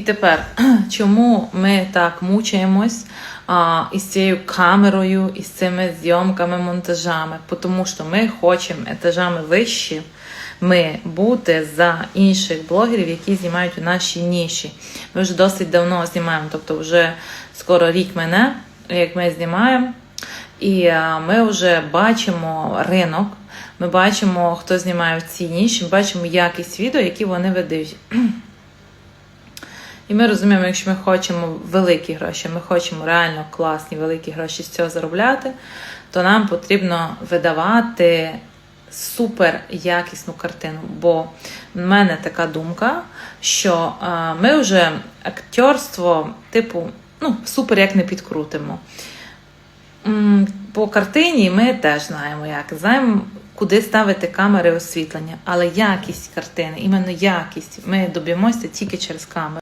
І тепер, чому ми так мучаємось а, із цією камерою, із цими зйомками, монтажами? Тому що ми хочемо етажами вищі ми бути за інших блогерів, які знімають у нашій ніші. Ми вже досить давно знімаємо, тобто вже скоро рік мене, як ми знімаємо. І ми вже бачимо ринок, ми бачимо, хто знімає в цій ніші, ми бачимо якість відео, які вони видають. І ми розуміємо, якщо ми хочемо великі гроші, ми хочемо реально класні великі гроші з цього заробляти, то нам потрібно видавати супер якісну картину. Бо в мене така думка, що а, ми вже актерство, типу, ну, супер як не підкрутимо. По картині ми теж знаємо, як знаємо, куди ставити камери освітлення, але якість картини, іменно якість, ми доб'ємося тільки через камеру.